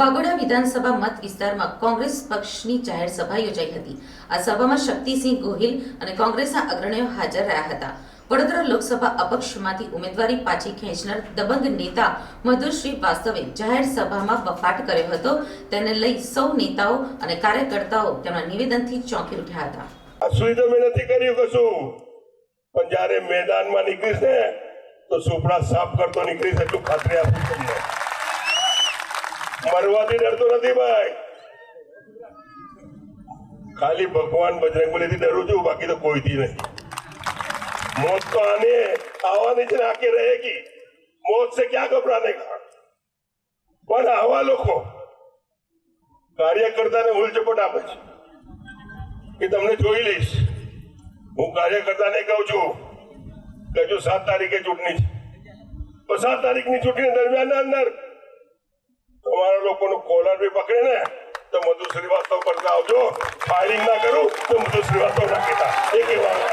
વાગોડા વિધાનસભા મત વિસ્તારમાં કોંગ્રેસ પક્ષની જાહેર સભા યોજાઈ હતી. આ સભામાં શક્તિસિંહ ગોહિલ અને કોંગ્રેસના અગ્રણીઓ હાજર રહ્યા હતા. વડોદરા લોકસભા અપક્ષમાંથી ઉમેદવારી પાછી ખેંચનાર દબંગ નેતા મધુશ્રી વાસ્તવે જાહેર સભામાં બફાટ કર્યો હતો. તેને લઈ સૌ નેતાઓ અને કાર્યકર્તાઓ તેમના નિવેદનથી ચોંકી ઉઠ્યા હતા. સુવિધા મેં નથી કર્યું કશું. પણ જ્યારે મેદાનમાં નીકળીશ ને, તો સુપડા સાફ કરતો નીકળીશ એટલું ખાતરી આપું તમને. મરવાથી ડરતો નથી ભાઈ. ખાલી ભગવાન બજરંગબલીથી ડરું છું, બાકી તો કોઈથી નહીં. મોત તો આને આવવાની છે આકે રહેગી મોત છે ક્યાં ગભરાને કા પણ આવા લોકો કાર્યકર્તાને ઉલચપટ આપે છે. એ તમને જોઈ લઈશ. હું કાર્યકર્તાને કહું છું કે હજુ સાત તારીખે ચૂંટણી છે. તો સાત તારીખની ચૂંટણી દરમિયાન અંદર તમારા લોકોનું કોલર બી પકડે ને તો મધુ શ્રીવાસ્તવ કરતા આવજો ફાયરિંગ ના કરું તો મધુ શ્રીવાસ્તવ નાખી